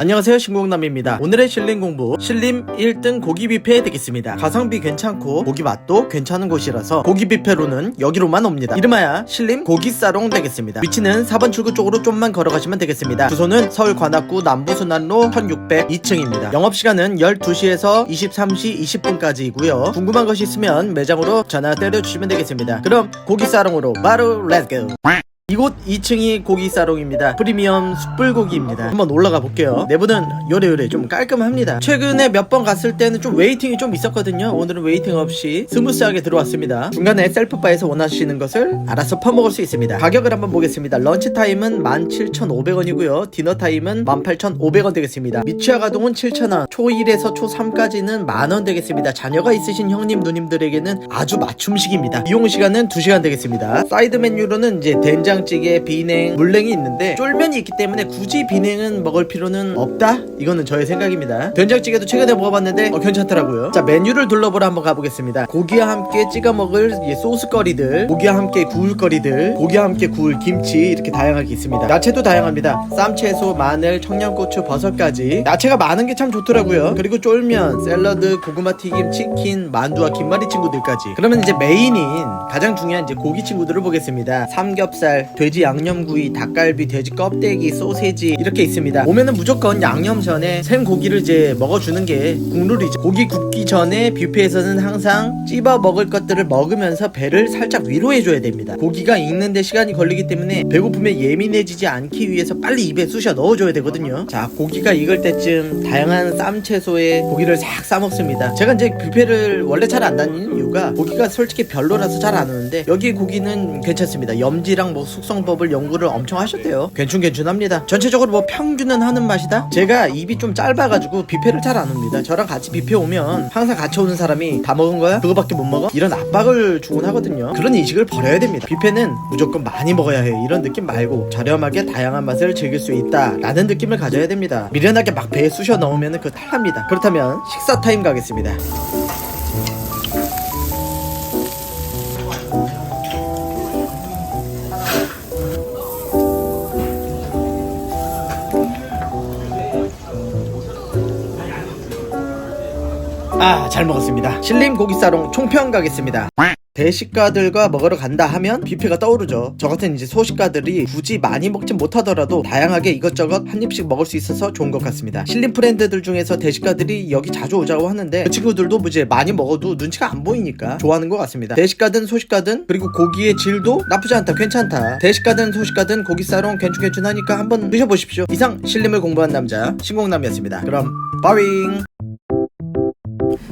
안녕하세요 신공남입니다. 오늘의 신림 공부 신림 1등 고기 뷔페 되겠습니다. 가성비 괜찮고 고기 맛도 괜찮은 곳이라서 고기 뷔페로는 여기로만 옵니다. 이름하여 신림 고기사롱 되겠습니다. 위치는 4번 출구 쪽으로 좀만 걸어가시면 되겠습니다. 주소는 서울 관악구 남부순환로 1602층입니다. 영업시간은 12시에서 23시 20분까지이고요. 궁금한 것이 있으면 매장으로 전화 때려주시면 되겠습니다. 그럼 고기사롱으로 바로 렛츠고 이곳 2층이 고기 사롱입니다. 프리미엄 숯불고기입니다. 한번 올라가 볼게요. 내부는 요래요래 좀 깔끔합니다. 최근에 몇 번 갔을 때는 좀 웨이팅이 좀 있었거든요. 오늘은 웨이팅 없이 스무스하게 들어왔습니다. 중간에 셀프바에서 원하시는 것을 알아서 퍼먹을 수 있습니다. 가격을 한번 보겠습니다. 런치 타임은 17,500원이고요. 디너 타임은 18,500원 되겠습니다. 미취아 가동은 7,000원, 초1에서 초3까지는 만원 되겠습니다. 자녀가 있으신 형님 누님들에게는 아주 맞춤식입니다. 이용 시간은 2시간 되겠습니다. 사이드 메뉴로는 이제 된장 찌개, 비냉, 물냉이 있는데 쫄면이 있기 때문에 굳이 비냉은 먹을 필요는 없다? 이거는 저의 생각입니다. 된장찌개도 최근에 먹어봤는데 어, 괜찮더라고요. 자 메뉴를 둘러보러 한번 가보겠습니다. 고기와 함께 찍어 먹을 이 소스거리들, 고기와 함께 구울 거리들, 고기와 함께 구울 김치 이렇게 다양하게 있습니다. 야채도 다양합니다. 쌈 채소, 마늘, 청양고추, 버섯까지 야채가 많은 게 참 좋더라고요. 그리고 쫄면, 샐러드, 고구마 튀김, 치킨, 만두와 김말이 친구들까지. 그러면 이제 메인인 가장 중요한 이제 고기 친구들을 보겠습니다. 삼겹살, 돼지 양념구이, 닭갈비, 돼지 껍데기, 소세지 이렇게 있습니다. 오면은 무조건 양념 전에 생 고기를 이제 먹어주는 게 국룰이죠. 고기 굽기 전에 뷔페에서는 항상 찝어 먹을 것들을 먹으면서 배를 살짝 위로해줘야 됩니다. 고기가 익는데 시간이 걸리기 때문에 배고픔에 예민해지지 않기 위해서 빨리 입에 쑤셔 넣어줘야 되거든요. 자, 고기가 익을 때쯤 다양한 쌈 채소에 고기를 싹 싸먹습니다. 제가 이제 뷔페를 원래 잘 안 다니는 이유가 고기가 솔직히 별로라서 잘 안 오는데 여기 고기는 괜찮습니다. 염지랑 뭐 숙성법을 연구를 엄청 하셨대요. 괜춘괜춘합니다. 전체적으로 뭐 평균은 하는 맛이다? 제가 입이 좀 짧아가지고 뷔페를 잘 안 옵니다. 저랑 같이 뷔페 오면 항상 같이 오는 사람이 다 먹은 거야? 그거밖에 못 먹어? 이런 압박을 주곤 하거든요. 그런 인식을 버려야 됩니다. 뷔페는 무조건 많이 먹어야 해. 이런 느낌 말고 저렴하게 다양한 맛을 즐길 수 있다. 라는 느낌을 가져야 됩니다. 미련하게 막 배에 쑤셔 넣으면 그거 탈납니다. 그렇다면 식사 타임 가겠습니다. 아, 잘 먹었습니다. 신림 고기사롱 총평 가겠습니다. 대식가들과 먹으러 간다 하면 뷔페가 떠오르죠. 저 같은 이제 소식가들이 굳이 많이 먹진 못하더라도 다양하게 이것저것 한 입씩 먹을 수 있어서 좋은 것 같습니다. 신림 프렌드들 중에서 대식가들이 여기 자주 오자고 하는데 그 친구들도 뭐 이제 많이 먹어도 눈치가 안 보이니까 좋아하는 것 같습니다. 대식가든 소식가든 그리고 고기의 질도 나쁘지 않다, 괜찮다. 대식가든 소식가든 고기사롱 괜찮괜찮하니까 한번 드셔보십시오. 이상 신림을 공부한 남자 신공남이었습니다. 그럼 빠윙.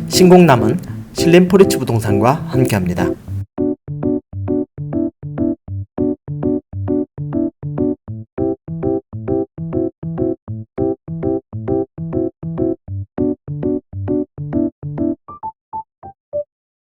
신공남은 신림 포리츠 부동산과 함께합니다.